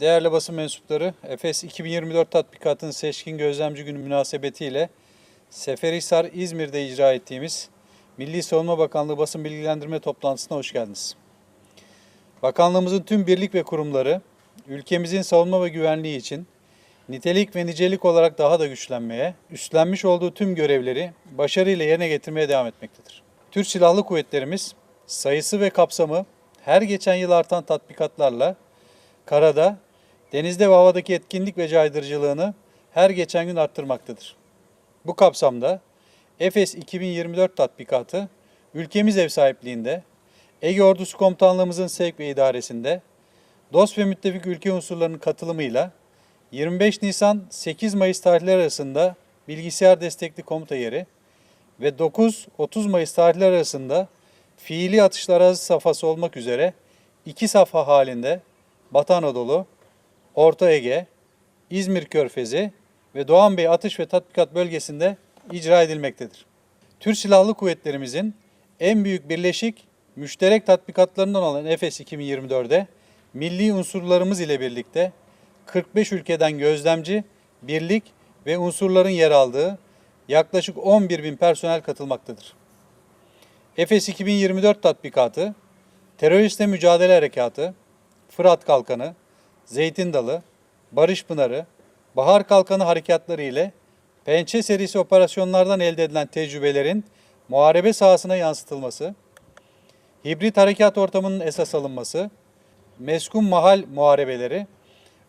Değerli basın mensupları, Efes 2024 tatbikatının seçkin gözlemci günü münasebetiyle Seferihisar, İzmir'de icra ettiğimiz Milli Savunma Bakanlığı basın bilgilendirme toplantısına hoş geldiniz. Bakanlığımızın tüm birlik ve kurumları ülkemizin savunma ve güvenliği için nitelik ve nicelik olarak daha da güçlenmeye, üstlenmiş olduğu tüm görevleri başarıyla yerine getirmeye devam etmektedir. Türk Silahlı Kuvvetlerimiz sayısı ve kapsamı her geçen yıl artan tatbikatlarla karada, denizde ve havadaki etkinlik ve caydırıcılığını her geçen gün arttırmaktadır. Bu kapsamda Efes 2024 tatbikatı ülkemiz ev sahipliğinde, Ege Ordusu Komutanlığımızın sevk ve idaresinde, dost ve müttefik ülke unsurlarının katılımıyla 25 Nisan 8 Mayıs tarihleri arasında bilgisayar destekli komuta yeri ve 9-30 Mayıs tarihleri arasında fiili atışlar arazi safhası olmak üzere iki safha halinde Batı Anadolu, Orta Ege, İzmir Körfezi ve Doğan Bey Atış ve Tatbikat Bölgesi'nde icra edilmektedir. Türk Silahlı Kuvvetlerimizin en büyük birleşik müşterek tatbikatlarından olan Efes 2024'de milli unsurlarımız ile birlikte 45 ülkeden gözlemci, birlik ve unsurların yer aldığı yaklaşık 11 bin personel katılmaktadır. Efes 2024 tatbikatı, teröristle mücadele harekatı, Fırat Kalkanı, Zeytin Dalı, Barış Pınarı, Bahar Kalkanı harekatları ile Pençe serisi operasyonlardan elde edilen tecrübelerin muharebe sahasına yansıtılması, hibrit harekat ortamının esas alınması, meskun mahal muharebeleri,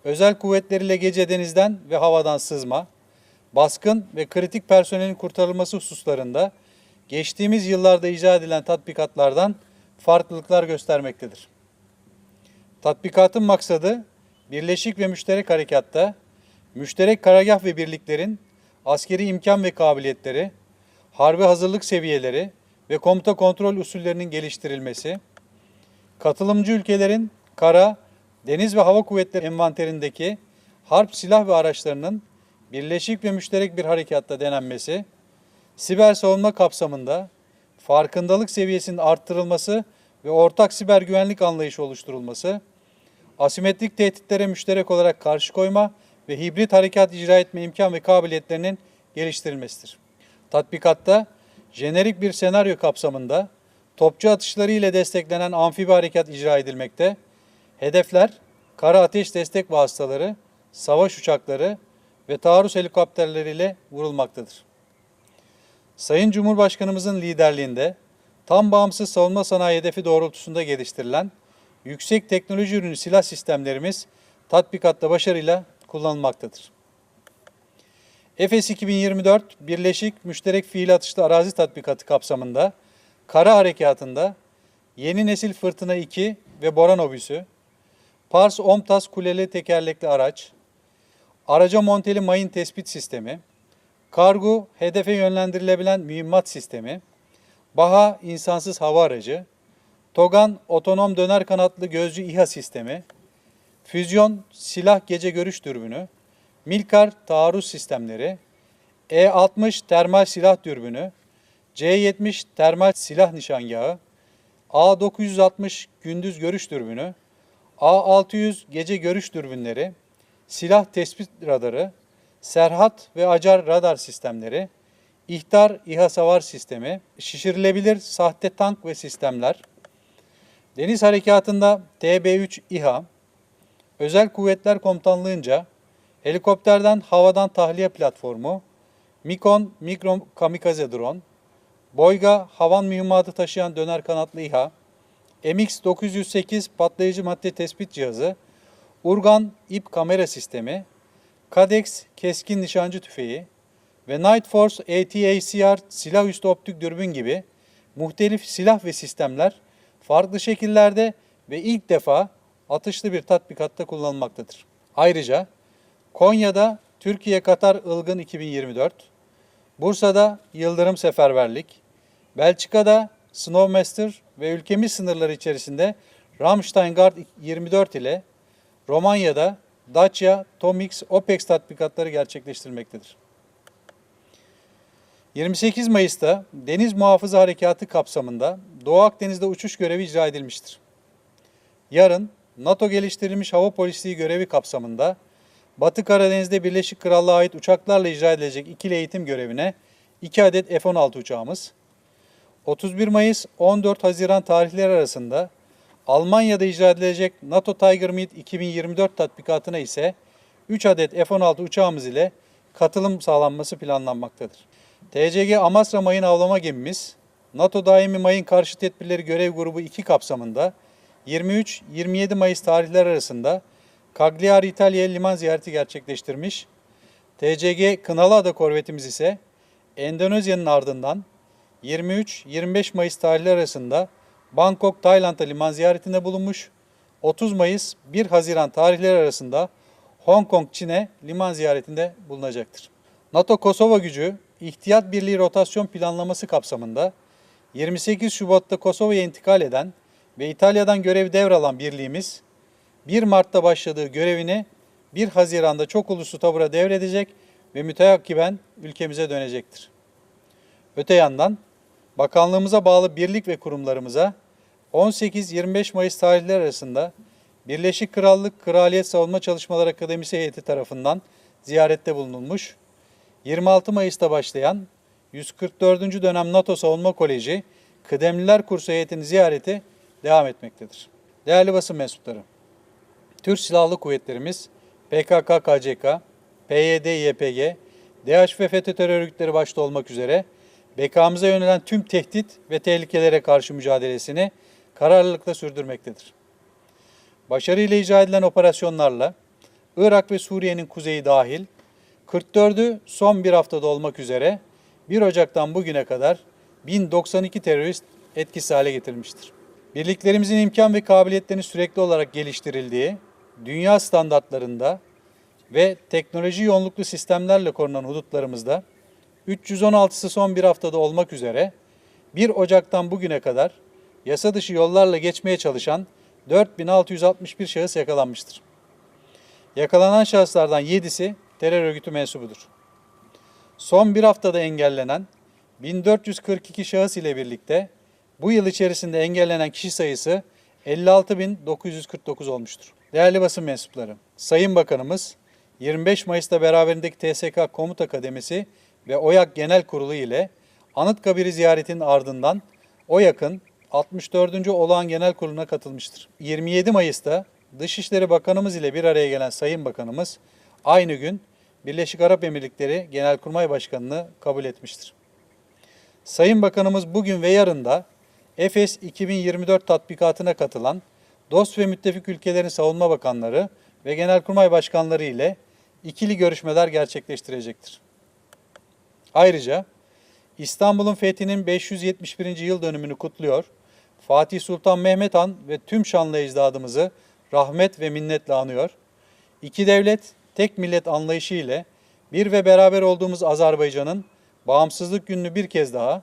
özel kuvvetler ile gece denizden ve havadan sızma, baskın ve kritik personelin kurtarılması hususlarında geçtiğimiz yıllarda icra edilen tatbikatlardan farklılıklar göstermektedir. Tatbikatın maksadı birleşik ve müşterek harekatta müşterek karargah ve birliklerin askeri imkan ve kabiliyetleri, harbi hazırlık seviyeleri ve komuta kontrol usullerinin geliştirilmesi, katılımcı ülkelerin kara, deniz ve hava kuvvetleri envanterindeki harp silah ve araçlarının birleşik ve müşterek bir harekatta denenmesi, siber savunma kapsamında farkındalık seviyesinin arttırılması ve ortak siber güvenlik anlayışı oluşturulması, asimetrik tehditlere müşterek olarak karşı koyma ve hibrit harekat icra etme imkan ve kabiliyetlerinin geliştirilmesidir. Tatbikatta jenerik bir senaryo kapsamında topçu atışları ile desteklenen amfibi harekat icra edilmekte. Hedefler kara ateş destek vasıtaları, savaş uçakları ve taarruz helikopterleriyle vurulmaktadır. Sayın Cumhurbaşkanımızın liderliğinde tam bağımsız savunma sanayi hedefi doğrultusunda geliştirilen yüksek teknoloji ürünü silah sistemlerimiz tatbikatta başarıyla kullanılmaktadır. Efes 2024 Birleşik Müşterek Fiil Atışlı Arazi Tatbikatı kapsamında kara harekatında yeni nesil Fırtına 2 ve Boran obüsü, Pars Omtas kuleli tekerlekli araç, araca monteli mayın tespit sistemi, kargo hedefe yönlendirilebilen mühimmat sistemi, Baha insansız hava aracı, Togan otonom döner kanatlı gözcü İHA sistemi, Füzyon silah gece görüş dürbünü, Milkar taarruz sistemleri, E-60 termal silah dürbünü, C-70 termal silah nişangahı, A-960 gündüz görüş dürbünü, A-600 gece görüş dürbünleri, silah tespit radarı, Serhat ve Acar radar sistemleri, İhtar İHA savar sistemi, şişirilebilir sahte tank ve sistemler, Deniz Harekatı'nda TB3 İHA, Özel Kuvvetler Komutanlığı'nca helikopterden havadan tahliye platformu, Mikon mikro kamikaze drone, Boyga havan mühimmatı taşıyan döner kanatlı İHA, MX-908 patlayıcı madde tespit cihazı, Urgan ip kamera sistemi, Cadex keskin nişancı tüfeği ve Night Force ATACR silah üstü optik dürbün gibi muhtelif silah ve sistemler farklı şekillerde ve ilk defa atışlı bir tatbikatta kullanılmaktadır. Ayrıca Konya'da Türkiye Katar Ilgın 2024, Bursa'da Yıldırım Seferberlik, Belçika'da Snowmaster ve ülkemiz sınırları içerisinde Ramstein Guard 24 ile Romanya'da Dacia Tomix OPEX tatbikatları gerçekleştirmektedir. 28 Mayıs'ta Deniz Muhafızı Harekatı kapsamında Doğu Akdeniz'de uçuş görevi icra edilmiştir. Yarın NATO geliştirilmiş hava polisliği görevi kapsamında Batı Karadeniz'de Birleşik Krallığa ait uçaklarla icra edilecek ikili eğitim görevine 2 adet F-16 uçağımız, 31 Mayıs 14 Haziran tarihleri arasında Almanya'da icra edilecek NATO Tiger Meet 2024 tatbikatına ise 3 adet F-16 uçağımız ile katılım sağlanması planlanmaktadır. TCG Amasra Mayın Avlama Gemimiz, NATO Daimi Mayın Karşı Tedbirleri Görev Grubu 2 kapsamında 23-27 Mayıs tarihleri arasında Cagliari İtalya liman ziyareti gerçekleştirmiş. TCG Kınalıada korvetimiz ise Endonezya'nın ardından 23-25 Mayıs tarihleri arasında Bangkok, Tayland'da liman ziyaretinde bulunmuş. 30 Mayıs 1 Haziran tarihleri arasında Hong Kong, Çin'e liman ziyaretinde bulunacaktır. NATO Kosova gücü İhtiyat Birliği rotasyon planlaması kapsamında 28 Şubat'ta Kosova'ya intikal eden ve İtalya'dan görevi devralan birliğimiz 1 Mart'ta başladığı görevini 1 Haziran'da çok uluslu tabura devredecek ve müteakkiben ülkemize dönecektir. Öte yandan bakanlığımıza bağlı birlik ve kurumlarımıza 18-25 Mayıs tarihleri arasında Birleşik Krallık Kraliyet Savunma Çalışmaları Akademisi heyeti tarafından ziyarette bulunulmuş. 26 Mayıs'ta başlayan 144. dönem NATO Savunma Koleji Kıdemliler Kursu heyetinin ziyareti devam etmektedir. Değerli basın mensupları, Türk Silahlı Kuvvetlerimiz PKK, KCK, PYD, YPG, DH ve FETÖ terör örgütleri başta olmak üzere bekamıza yönelen tüm tehdit ve tehlikelere karşı mücadelesini kararlılıkla sürdürmektedir. Başarıyla icra edilen operasyonlarla Irak ve Suriye'nin kuzeyi dahil 44'ü son bir haftada olmak üzere 1 Ocak'tan bugüne kadar 1092 terörist etkisiz hale getirilmiştir. Birliklerimizin imkan ve kabiliyetlerini sürekli olarak geliştirildiği, dünya standartlarında ve teknoloji yoğunluklu sistemlerle korunan hudutlarımızda 316'sı son bir haftada olmak üzere 1 Ocak'tan bugüne kadar yasa dışı yollarla geçmeye çalışan 4661 şahıs yakalanmıştır. Yakalanan şahıslardan 7'si terör örgütü mensubudur. Son bir haftada engellenen 1442 şahıs ile birlikte bu yıl içerisinde engellenen kişi sayısı 56.949 olmuştur. Değerli basın mensupları, Sayın Bakanımız 25 Mayıs'ta beraberindeki TSK Komuta Kademesi ve OYAK Genel Kurulu ile Anıtkabir'i ziyaretinin ardından OYAK'ın 64. Olağan Genel Kurulu'na katılmıştır. 27 Mayıs'ta Dışişleri Bakanımız ile bir araya gelen Sayın Bakanımız aynı gün Birleşik Arap Emirlikleri Genelkurmay Başkanı'nı kabul etmiştir. Sayın Bakanımız bugün ve yarın da Efes 2024 tatbikatına katılan dost ve müttefik ülkelerin savunma bakanları ve genelkurmay başkanları ile ikili görüşmeler gerçekleştirecektir. Ayrıca İstanbul'un fethinin 571. yıl dönümünü kutluyor, Fatih Sultan Mehmet Han ve tüm şanlı ecdadımızı rahmet ve minnetle anıyor. İki devlet, tek millet anlayışı ile bir ve beraber olduğumuz Azerbaycan'ın bağımsızlık gününü bir kez daha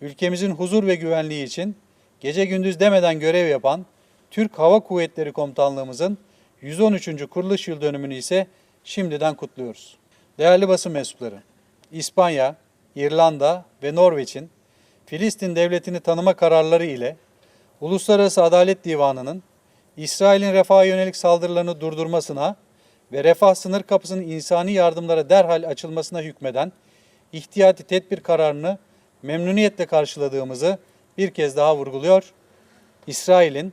ülkemizin huzur ve güvenliği için gece gündüz demeden görev yapan Türk Hava Kuvvetleri Komutanlığımızın 113. kuruluş yıl dönümünü ise şimdiden kutluyoruz. Değerli basın mensupları, İspanya, İrlanda ve Norveç'in Filistin devletini tanıma kararları ile Uluslararası Adalet Divanı'nın İsrail'in refaha yönelik saldırılarını durdurmasına ve refah sınır kapısının insani yardımlara derhal açılmasına hükmeden ihtiyati tedbir kararını memnuniyetle karşıladığımızı bir kez daha vurguluyor. İsrail'in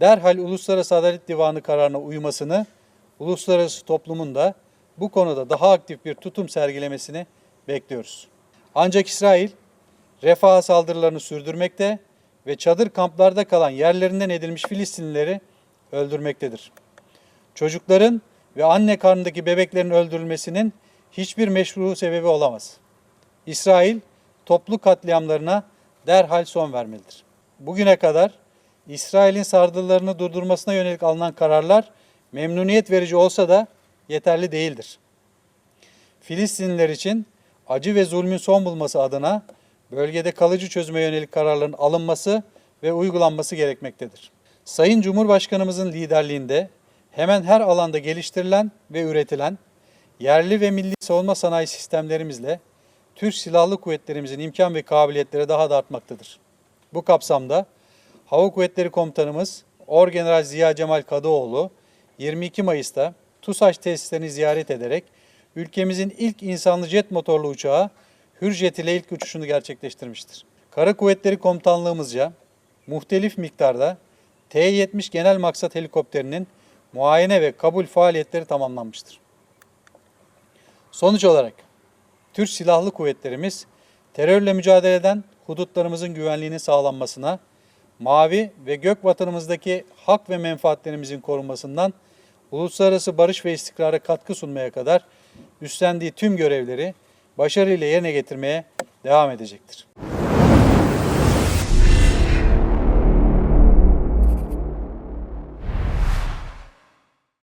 derhal Uluslararası Adalet Divanı kararına uymasını, uluslararası toplumun da bu konuda daha aktif bir tutum sergilemesini bekliyoruz. Ancak İsrail refaha saldırılarını sürdürmekte ve çadır kamplarda kalan yerlerinden edilmiş Filistinlileri öldürmektedir. Çocukların ve anne karnındaki bebeklerin öldürülmesinin hiçbir meşru sebebi olamaz. İsrail toplu katliamlarına derhal son vermelidir. Bugüne kadar İsrail'in saldırılarını durdurmasına yönelik alınan kararlar memnuniyet verici olsa da yeterli değildir. Filistinliler için acı ve zulmün son bulması adına bölgede kalıcı çözüme yönelik kararların alınması ve uygulanması gerekmektedir. Sayın Cumhurbaşkanımızın liderliğinde hemen her alanda geliştirilen ve üretilen yerli ve milli savunma sanayi sistemlerimizle Türk Silahlı Kuvvetlerimizin imkan ve kabiliyetleri daha da artmaktadır. Bu kapsamda Hava Kuvvetleri Komutanımız Orgeneral Ziya Cemal Kadıoğlu 22 Mayıs'ta TUSAŞ tesislerini ziyaret ederek ülkemizin ilk insanlı jet motorlu uçağı Hürjet ile ilk uçuşunu gerçekleştirmiştir. Kara Kuvvetleri Komutanlığımızca muhtelif miktarda T-70 genel maksat helikopterinin muayene ve kabul faaliyetleri tamamlanmıştır. Sonuç olarak Türk Silahlı Kuvvetlerimiz terörle mücadeleden hudutlarımızın güvenliğinin sağlanmasına, mavi ve gök vatanımızdaki hak ve menfaatlerimizin korunmasından uluslararası barış ve istikrara katkı sunmaya kadar üstlendiği tüm görevleri başarıyla yerine getirmeye devam edecektir.